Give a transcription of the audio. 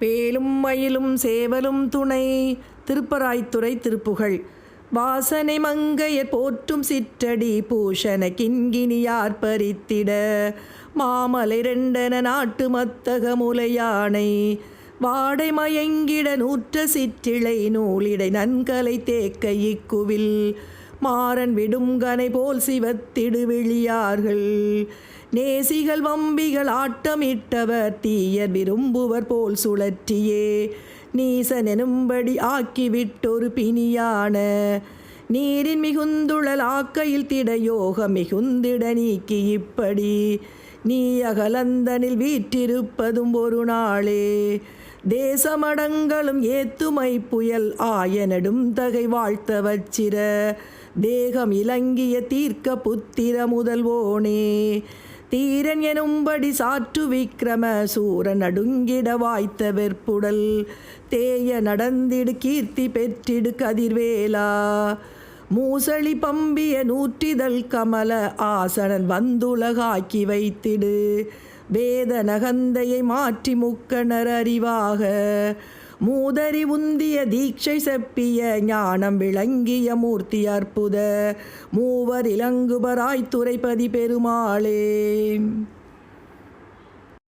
பேலும் மயிலும் சேவலும் துணை. திருப்பராய்த்துறை திருப்புகழ். வாசனை மங்கையர் போற்றும் சிற்றடி பூஷண கிண்கிணியார் பறித்திட. மாமலை ரெண்டன நாட்டு மத்தக முலையானை. வாடை மயங்கிட நூற்ற சிற்றிளை நூலிடை நன்கலை தேக்க இக்குவில். மாறன் விடும் கனை போல் சிவத்திடு விழியார்கள். நேசிகள் வம்பிகள் ஆட்டமிட்டவர் தீயர் விரும்புவர் போல் சுழற்றியே. நீசனெனும்படி ஆக்கிவிட்டொரு பிணியான நீரின் மிகுந்துழல் ஆக்கையில் திடயோக மிகுந்திட நீக்கி இப்படி. நீ அகலந்தனில் வீற்றிருப்பதும் ஒரு நாளே. தேசமடங்களும் ஏத்துமை புயல் ஆயனடும் தகை வாழ்த்த வச்சிர தேகம் இலங்கிய தீர்க்க புத்திர முதல்வோனே. தீரன் எனும்படி சாற்று விக்கிரம சூரன் நடுங்கிட வாய்த்த வெற்புடல். தேய நடந்திடு கீர்த்தி பெற்றிடு கதிர்வேலா. மூசளி பம்பிய நூற்றிதழ் கமல ஆசனன் வந்துலகாக்கி வைத்திடு. வேத நகந்தையை மாற்றி முக்கணர் அறிவாக. மூதறி உந்திய தீட்சை செப்பிய ஞானம் விளங்கிய மூர்த்தி அற்புத. மூவர் இளங்குபராய் துறைப்பதி பெருமாளே.